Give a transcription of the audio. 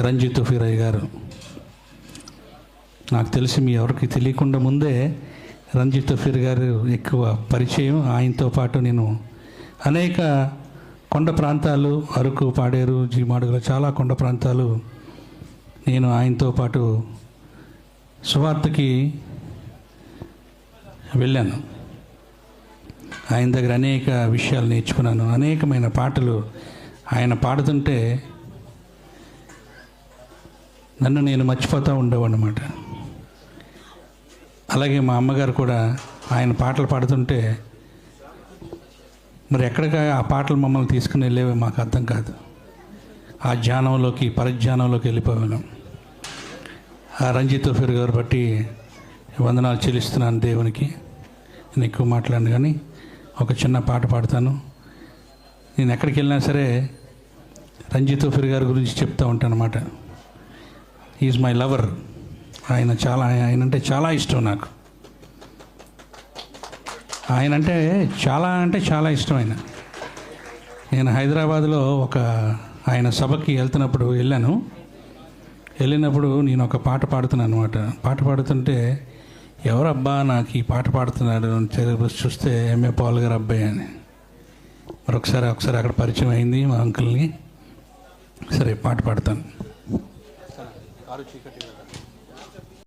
రంజిత్ ఫిరయ్య గారు. నాకు తెలిసి మీ ఎవరికి తెలియకుండా ముందే రంజిత్ ఫిర్ గారు ఎక్కువ పరిచయం. ఆయనతో పాటు నేను అనేక కొండ ప్రాంతాలు అరకు పాడేరు జీమాడుగులు చాలా కొండ ప్రాంతాలు నేను ఆయనతో పాటు సువార్తకి వెళ్ళాను. ఆయన దగ్గర అనేక విషయాలు నేర్చుకున్నాను. అనేకమైన పాటలు ఆయన పాడుతుంటే నన్ను నేను మర్చిపోతూ ఉండేవాడినమాట. అలాగే మా అమ్మగారు కూడా ఆయన పాటలు పాడుతుంటే మరి ఎక్కడికి ఆ పాటలు మమ్మల్ని తీసుకుని వెళ్ళేవి మాకు అర్థం కాదు. ఆ ధ్యానంలోకి పరధ్యానంలోకి వెళ్ళిపోయాను. ఆ రంజిత్ ఫిర్ గారు బట్టి వందనాలు చెల్లిస్తున్నాను దేవునికి. నేను ఎక్కువ మాట్లాడను కానీ ఒక చిన్న పాట పాడతాను. నేను ఎక్కడికి వెళ్ళినా సరే రంజిత్ ఫిర్ గారి గురించి చెప్తూ ఉంటాను అన్నమాట ఈజ్ మై లవర్ ఆయన చాలా ఆయన అంటే చాలా ఇష్టం నాకు. ఆయన అంటే చాలా అంటే చాలా ఇష్టం ఆయన. నేను హైదరాబాద్లో ఒక ఆయన సభకి వెళ్తున్నప్పుడు వెళ్ళాను. వెళ్ళినప్పుడు నేను ఒక పాట పాడుతున్నాను అనమాట పాట పాడుతుంటే ఎవరబ్బా నాకు ఈ పాట పాడుతున్నాడు? చూస్తే ఎంఏ పాల్ గారు అబ్బాయి అని. మరొకసారి ఒకసారి అక్కడ పరిచయం అయింది మా అంకుల్ని. సరే పాట పాడతాను. కారు చీకటి కదా